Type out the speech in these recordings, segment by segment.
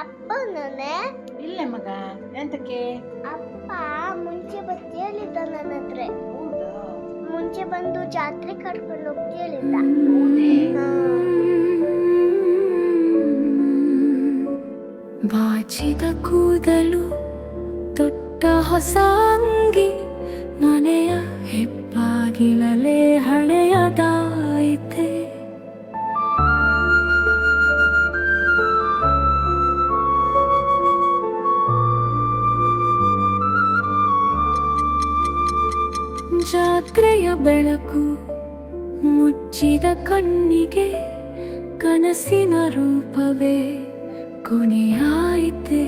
ಅಪ್ಪನೇ ಇಲ್ಲ ಮಗ ಎಂತಕ್ಕೆ? ಅಪ್ಪ ಮುಂಚೆ ಬತ್ತಿಯಲ್ಲಿದ್ದ ಹೇಳಿದ್ದ ನನ್ನ ಹತ್ರ. ಮುಂಚೆ ಬಂದು ಜಾತ್ರೆ ಕರ್ಕೊಂಡು ಹೇಳಿದ್ದ ಬಾಚಿದ ಕೂದಲು ತೊಟ್ಟ ಹೊಸ ಅಂಗಿ ಜಾತ್ರೆಯ ಬೆಳಕು ಮುಚ್ಚಿದ ಕಣ್ಣಿಗೆ ಕನಸಿನ ರೂಪವೇ ಕೊನೆಯಾಯಿತೆ.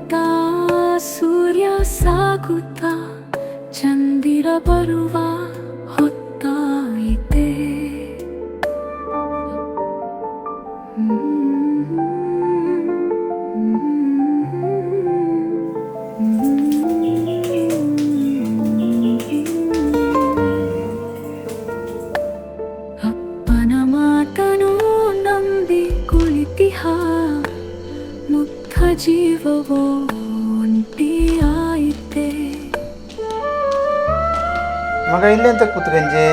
ತಿರುಗುತ್ತಾ ಸೂರ್ಯ ಸಾಗುತ್ತಾ ಚಂದಿರ ಬರುವ ಹೊತ್ತಾಯಿತೆ. ಜೀವವೋ ಒಂಟಿಯಾಯಿತೆ ಮಗ ಇಲ್ಲಿ ಅಂತ ಕೂತ್ಕಂಜಿ.